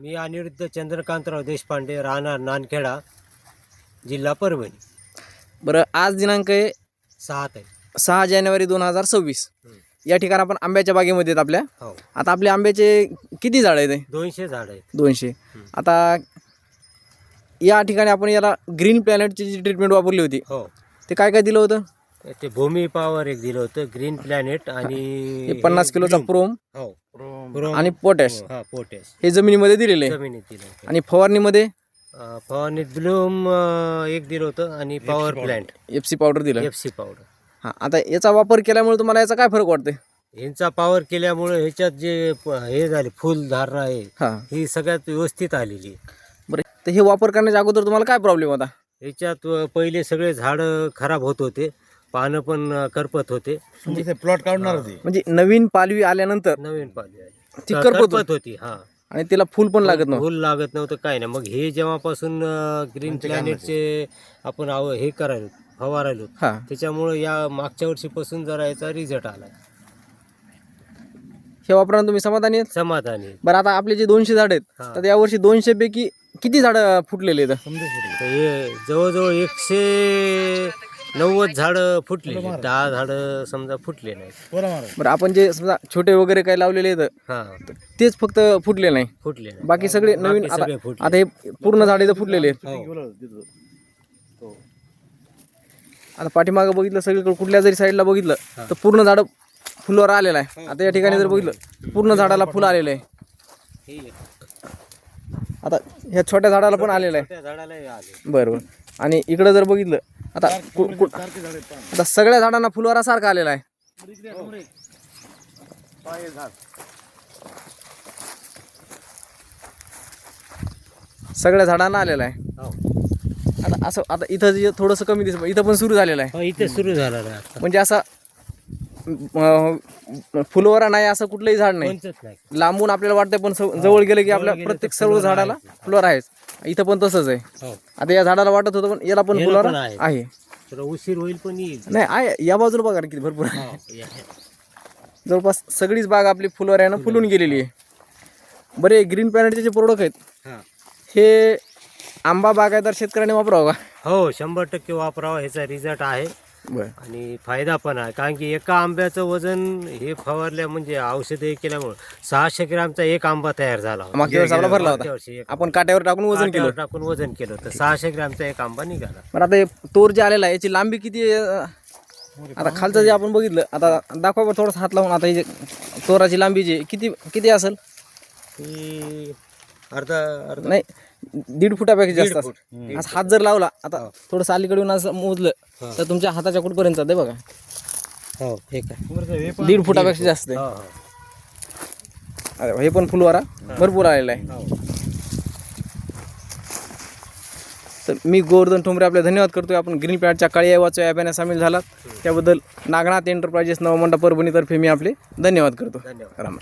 मी अनिरुद्ध चंद्रकांतराव देशपांडे राहणार नानखेडा जिल्हा परभणी. बरं आज दिनांक आहे? सहा तारीख. सहा जानेवारी दोन हजार सव्वीस. या ठिकाणी आपण आंब्याच्या बागेमध्ये आहेत आपल्या. हो. आता आपले आंब्याचे किती झाड आहेत? दोनशे झाड आहेत. दोनशे. आता या ठिकाणी आपण याला ग्रीन प्लॅनेटची जी ट्रीटमेंट वापरली होती हो. ते काय काय दिलं होतं? ते भूमी पॉवर एक दिलं होतं ग्रीन प्लॅनेट आणि हे पन्नास किलोचा. प्रोम. हो. आणि पोटॅश हा पोटॅश हे जमिनीमध्ये दिलेले आहे. जमिनीत दिलं होतं. आणि फवारणीमध्ये? अं, फवारणीत ब्लूम एक दिलं होतं आणि power plant F C powder दिलं? एफ सी पावडर हां आता याचा वापर केल्यामुळे तुम्हाला याचा काय फरक वाटते ह्यांचा पॉवर केल्यामुळे ह्याच्यात जे प- हे झाले फुल धारणा आहे हां. ही सगळ्यात व्यवस्थित आलेली आहे. बरं तर हे वापर करण्याच्या अगोदर तुम्हाला काय प्रॉब्लेम होता? ह्याच्यात अ, पहिले सगळे झाडं खराब होत होते पानं पण अ, करपत होते. म्हणजे प्लॉट काढणार होते म्हणजे नवीन पालवी आल्यानंतर नवीन पाली आली. ती करपत करपत होती हा. आणि तिला फुल पण लागत नव्हतं. फुल लागत नव्हतं काय नाही. मग हे जेव्हापासून ग्रीन प्लॅनेटचे आपण आव हे करायलो फवारायलो हां. त्याच्यामुळे या मागच्या वर्षीपासून जरा याचा रिझल्ट आला. हे वापरून तुम्ही समाधानी आहेत? समाधानी बरं आता आपले जे दोनशे झाड आहेत हा. तर यावर्षी दोनशे पैकी किती झाडं फुटलेले आहेत? तर हे जवळजवळ एकशे नव्वद झाडं फुटले दहा झाडं समजा फुटले नाही बरं आपण जे समजा छोटे वगैरे काही लावलेले आहेत हा. तेच फक्त फुटले नाही? फुटले नाही. बाकी सगळे नवीन आता सगळे फुटले. आता हे पूर्ण झाडे तर फुटलेले आहेत. हो. आता पाठीमागं बघितलं सगळीकडे कुठल्या जरी साईडला बघितलं. तर पूर्ण झाड फुलावर आलेलं आहे. आता या ठिकाणी जर बघितलं पूर्ण झाडाला फुल आलेलं आहे. हे आता ह्या छोट्या झाडाला पण आलेलं आहे. त्या झाडालाही आले. बरं बरं. आणि इकडं जर बघितलं आता कु- कु- आता सगळ्या झाडांना फुलवारा सारखा आलेला आहे. सगळ्या झाडांना आलेला आहे. हो. आता असं आता इथं जे थोडंसं कमी दिसत इथं पण सुरू झालेलं आहे. हो, इथे सुरू झाला ना आता. म्हणजे असं फुलवारा नाही असं कुठलंही झाड नाही. लांबून आपल्याला वाटतंय पण जवळ गेलं की आपल्या प्रत्येक सर्व झाडाला. फुलवारा आहेच. इथं पण तसंच आहे. हो. आता या झाडाला वाटत होतं पण याला पण फुलवारा आहे. उशीर होईल पण नाही आहे. या बाजूला बघा किती भरपूर आहे. हो, जवळपास सगळीच बाग आपली फुलवाऱ्यानं फुलून गेलेली आहे. बरे ग्रीन प्लॅनेटचे जे प्रोडक्ट आहेत हा. आंबा बागायतदार शेतकऱ्यांनी वापरावं का? हो शंभर टक्के वापरावा. ह्याचा रिझल्ट आहे. बरं. आणि फायदा पण आहे. कारण की एका आंब्याचं वजन हे फवारल्या म्हणजे औषध हे केल्यामुळे सहाशे ग्रामचा एक आंबा तयार झाला होता. मागच्या आपला भरला होता. एक आपण काट्यावर टाकून वजन केलं. काट्यावर टाकून वजन केलं तर सहाशे ग्रामचा एक आंबा निघाला. बरं आता हे तोर जे आलेला आहे याची लांबी किती आहे? आता खालचं जे आपण बघितलं आता दाखवा बरं थोडंसं हात लावून. आता हे जे तोराची लांबी जी आहे, किती किती असेल? ती अर्धा अर्धा नाही दीड फुटापेक्षा जास्त. असं. हात जर लावला आता थोडंसं अलीकडून असं मोजलं हा. तर तुमच्या हाताच्या कुठपर्यंत जाते बघा. हो. हे काय? दीड फुटापेक्षा जास्त आहे. हो हो. अरे हे पण फुलवारा भरपूर आलेला आहे. हो. तर मी गोवर्धन ठोंबरे आपले धन्यवाद करतोय. आपण ग्रीन पॅडच्या काळी वाचो या सामील झालात. त्याबद्दल नागनाथ एंटरप्राइजेस नवमंडा परभणीतर्फे मी आपले धन्यवाद करतो. राम.